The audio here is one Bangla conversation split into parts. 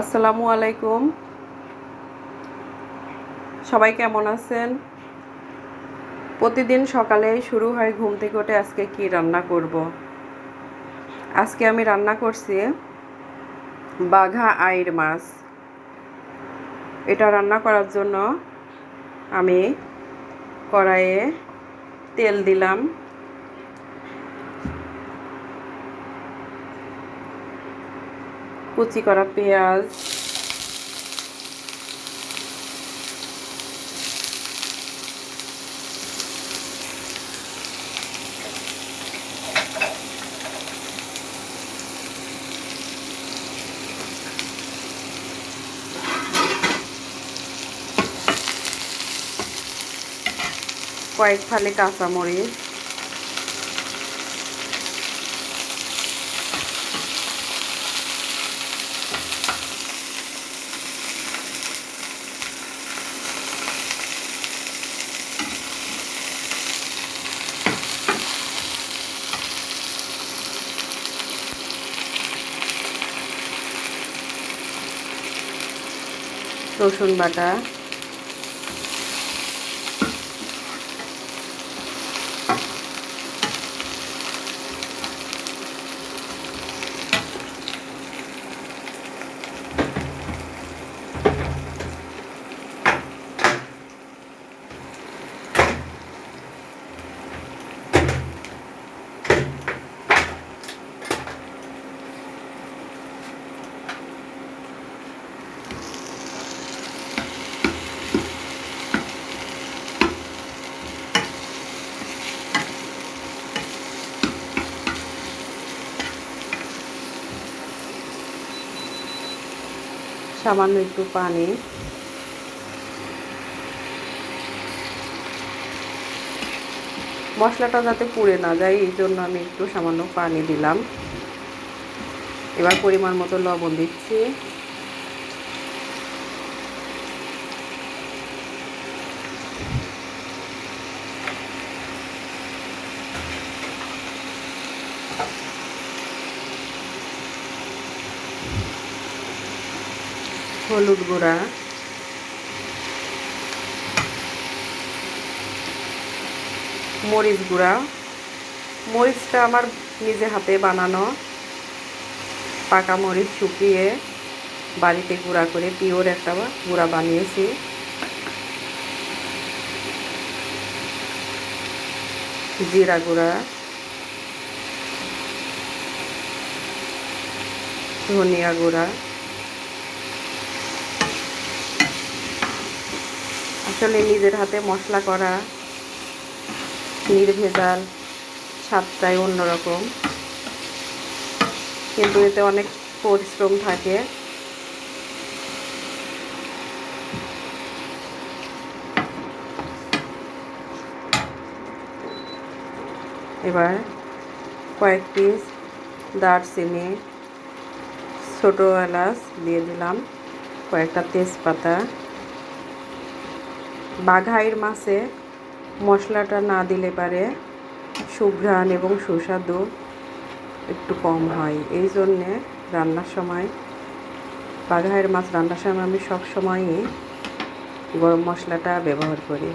আসসালামু আলাইকুম। সবাই কেমন আছেন? প্রতিদিন সকালে শুরু হয় ঘুম থেকে উঠে আজকে কি রান্না করব। আজকে আমি রান্না করছি বাঘা আইর মাছ। এটা রান্না করার জন্য আমি কড়াইয়ে তেল দিলাম। কুচি করা পেঁয়াজ। কয়েক ফালি কাঁচামরিচ। রসুন বাটা সামান্য একটু পানি। মশলাটা যাতে পুড়ে না যায়, এই জন্য আমি একটু সামান্য পানি দিলাম। এবার পরিমাণ মতো লবণ দিচ্ছি। হলুদ গুঁড়া। মরিচ গুঁড়া। মরিচটা আমার নিজে হাতে বানানো। পাকা মরিচ শুকিয়ে বাড়িতে গুঁড়া করে পিওর একটা গুঁড়া বানিয়েছি। জিরা গুঁড়া। ধনিয়া গুঁড়া। আসলে নিজের হাতে মশলা করা, নির্ভেজাল, স্বাদটাই অন্যরকম। কিন্তু এতে অনেক পরিশ্রম থাকে। এবার কয়েক পিস দারচিনি, ছোটো এলাচ দিয়ে দিলাম, কয়েকটা তেজপাতা। বাঘাইয়ের মাছে মশলাটা না দিলে পারে সুঘ্রাণ এবং সুস্বাদু একটু কম হয়। এই জন্যে রান্নার সময়, বাঘাইয়ের মাছ রান্নার সময় আমি সব সময়ই গরম মশলাটা ব্যবহার করি।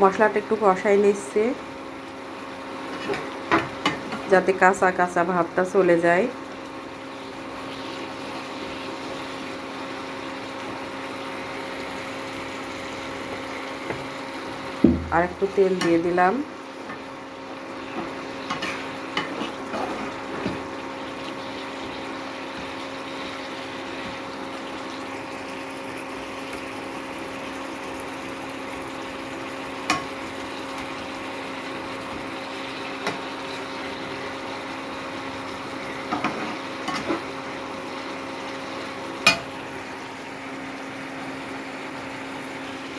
মশলাটা একটু কষাই নিচ্ছে। যাতে কাঁচা কাঁচা ভাবটা চলে যায়। আর একটু তেল দিয়ে দিলাম।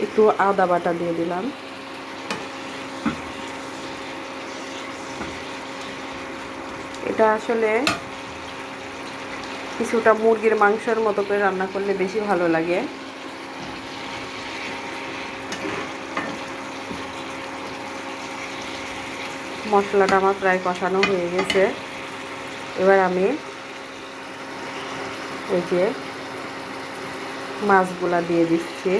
একটু আদা বাটা দিয়ে দিলাম। এটা আসলে কিছুটা মুরগির মাংসের মতো করে রান্না করলে বেশি ভালো লাগে। মশলাটা আমার প্রায় কষানো হয়ে গেছে। এবার আমি ওই যে মাছগুলা দিয়ে দিচ্ছি।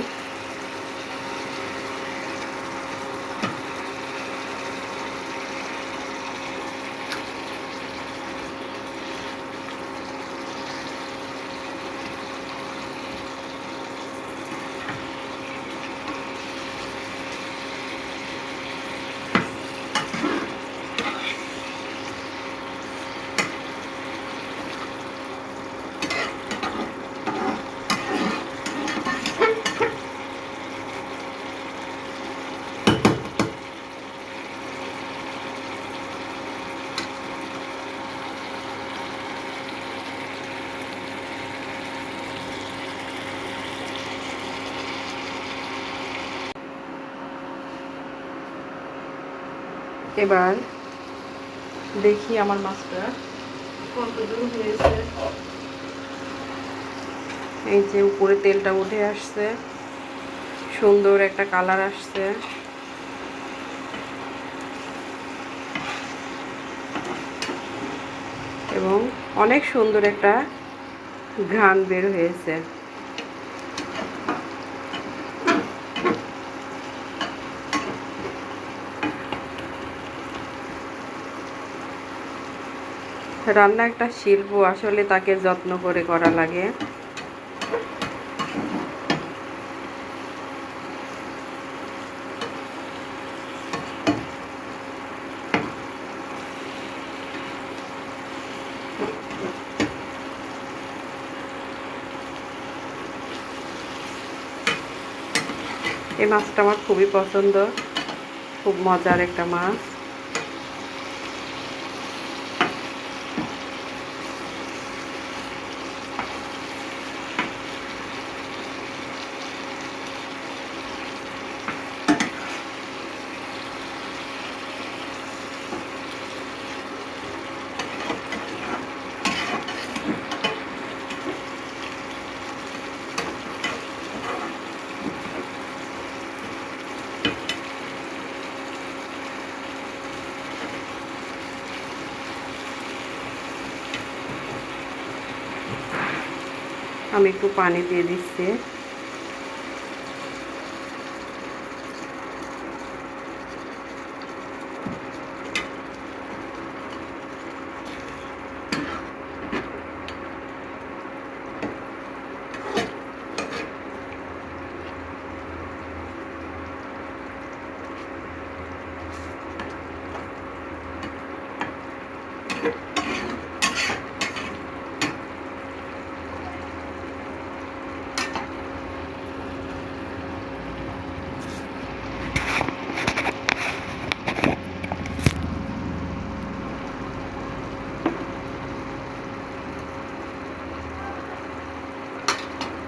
এবার দেখি আমার মাছটা কত দূর হয়েছে। এই যে উপরে তেলটা উঠে আসছে, সুন্দর একটা কালার আসছে। এবং অনেক সুন্দর একটা ঘ্রাণ বের হয়েছে। রান্না একটা শিল্প, আসলে তাকে যত্ন করে করা লাগে। এই মাছটা আমার খুবই পছন্দ। খুব মজার একটা মাছ। আমি একটু পানি দিয়ে দিচ্ছি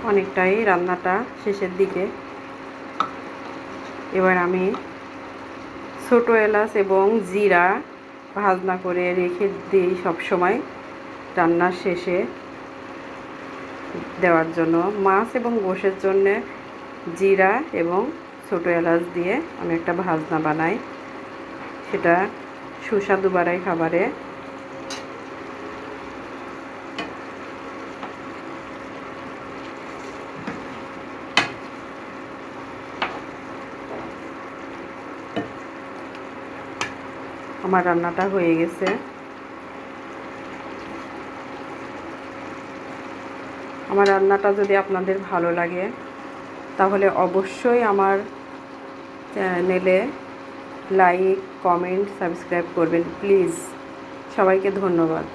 অনেকটাই রান্নাটা শেষের দিকে। এবার আমি ছোটো এলাচ এবং জিরা ভাজনা করে রেখে দিই সবসময় রান্নার শেষে দেওয়ার জন্য। মাছ এবং গোশের জন্যে জিরা এবং ছোটো এলাচ দিয়ে আমি একটা ভাজনা বানাই। সেটা সুস্বাদু বাড়াই খাবারে। আমার রান্নাটা হয়ে গেছে। আমার রান্নাটা যদি আপনাদের ভালো লাগে, তাহলে অবশ্যই আমার চ্যানেলে লাইক, কমেন্ট, সাবস্ক্রাইব করবেন। প্লিজ, সবাইকে ধন্যবাদ।